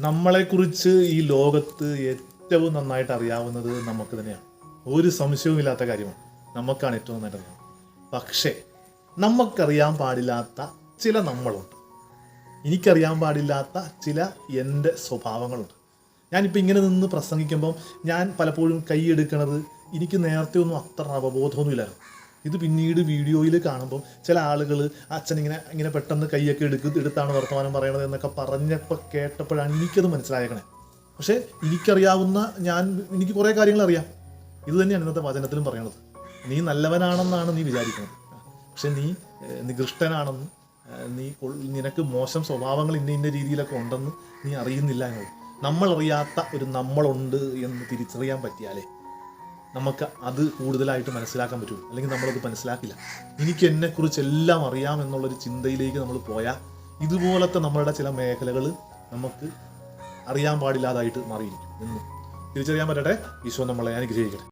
നമ്മളെക്കുറിച്ച് ഈ ലോകത്ത് ഏറ്റവും നന്നായിട്ട് അറിയാവുന്നത് നമുക്ക് തന്നെയാണ്. ഒരു സംശയവുമില്ലാത്ത കാര്യമാണ്. നമുക്കാണ് ഏറ്റവും നന്നായിട്ട് അറിയാം പക്ഷേ നമുക്കറിയാൻ പാടില്ലാത്ത ചില നമ്മളുണ്ട്. എനിക്കറിയാൻ പാടില്ലാത്ത ചില എന്റെ സ്വഭാവങ്ങളുണ്ട്. ഞാനിപ്പോൾ ഇങ്ങനെ നിന്ന് പ്രസംഗിക്കുമ്പം ഞാൻ പലപ്പോഴും കൈയെടുക്കണത് എനിക്ക് നേരത്തെ ഒന്നും അത്ര അവബോധമൊന്നുമില്ലായിരുന്നു. ഇത് പിന്നീട് വീഡിയോയിൽ കാണുമ്പം ചില ആളുകൾ അച്ഛൻ ഇങ്ങനെ ഇങ്ങനെ പെട്ടെന്ന് കൈയൊക്കെ എടുക്ക് എടുത്താണ് വർത്തമാനം പറയണത് എന്നൊക്കെ പറഞ്ഞപ്പോൾ കേട്ടപ്പോഴാണ് എനിക്കത് മനസ്സിലായേക്കണേ. പക്ഷേ എനിക്കറിയാവുന്ന ഞാൻ എനിക്ക് കുറേ കാര്യങ്ങൾ അറിയാം. ഇത് തന്നെയാണ് ഇന്നത്തെ വചനത്തിലും പറയണത്. നീ നല്ലവനാണെന്നാണ് നീ വിചാരിക്കുന്നത് പക്ഷെ നീ നികൃഷ്ടനാണെന്ന് നീ നിനക്ക് മോശം സ്വഭാവങ്ങൾ ഇന്ന ഇന്ന രീതിയിലൊക്കെ ഉണ്ടെന്ന് നീ അറിയുന്നില്ല എന്നുള്ളത് നമ്മളറിയാത്ത ഒരു നമ്മളുണ്ട് എന്ന് തിരിച്ചറിയാൻ പറ്റിയാലേ. നമുക്ക് അത് കൂടുതലായിട്ട് മനസ്സിലാക്കാൻ പറ്റും. അല്ലെങ്കിൽ നമ്മളത് മനസ്സിലാക്കില്ല. എനിക്ക് എന്നെക്കുറിച്ച് എല്ലാം അറിയാം എന്നുള്ളൊരു ചിന്തയിലേക്ക് നമ്മൾ പോയാൽ ഇതുപോലത്തെ നമ്മളുടെ ചില മേഖലകൾ നമുക്ക് അറിയാൻ പാടില്ലാതായിട്ട് മാറിയിരിക്കും എന്നും തിരിച്ചറിയാൻ പറ്റട്ടെ? ഈശോ നമ്മളെ അനുഗ്രഹിക്കട്ടെ.